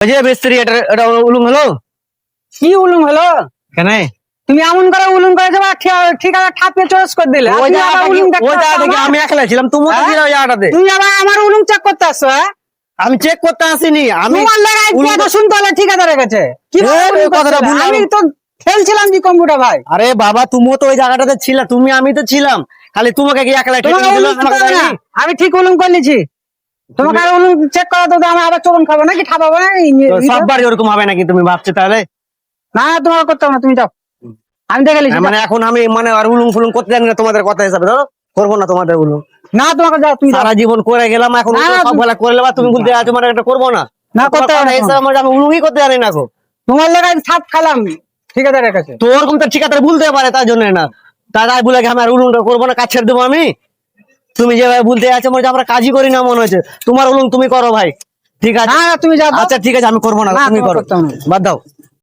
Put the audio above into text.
যে মিস্ত্রি এটা এটা উলুম হলো? কি উলুম হলো? কেন? তুমি এমন করে উলুম করে ঠিকানা ঠাপিয়ে চয়েস করে দিলে। ওই তুমি? আমি একলা ছিলাম তুমিও তো হ্যাঁ? ওই জায়গাটাতে। তুমি আবার আমার উলুম চেক করতে আসছো হ্যাঁ? আমি চেক করতে আসিনি আমি শুনতে হলে ঠিকাদারের কাছে। কি কথাটা আমি তো খেলছিলাম কি কম্পিউটার ভাই? আরে বাবা তুমিও তো ওই জায়গাটাতে ছিলা তুমি আমি তো ছিলাম। খালি তোমাকে কি একলা? আমি ঠিক উলুম করে নিছি তোমাকে আর উলুম চেক করা তো আমি আবার চবন খাব নাকি ঠাপাবো না সববার ওরকম হবে নাকি তুমি ভাবছ তাহলে? না তোমার করতে হবে না তুমি যাও। আমি দেখে নিছি হ্যাঁ, মানে এখন আমি মানে আর উলুম ফুলুম করতে জানি না তোমাদের কথা হিসাবে ধরো? করব না তোমাদের উলুম। না তোমাকে যাও তুমি সারা জীবন করে গেলাম এখন সব বেলা করে নেবা তুমি বলতে আছো মানে এটা করব না। না, করতে হবে না মানে আমি উলুমই করতে জানি না গো তোমার লেগে সাপ খালাম ঠিকাদারের কাছে। তো ওরকম তো ঠিকাদার ভুলতে পারে তার জন্য না। দাদাই বলে আমি আর উলুমটা করব না কাজ ছেড়ে দেবো আমি। তুমি যেভাবে বলতে আছো মনে হচ্ছে আমরা কাজই করি না মনে হচ্ছে। তোমার বলুন তুমি করো ভাই। ঠিক আছে? তুমি যাও। আচ্ছা ঠিক আছে আমি করব না তুমি করো। বাদ দাও।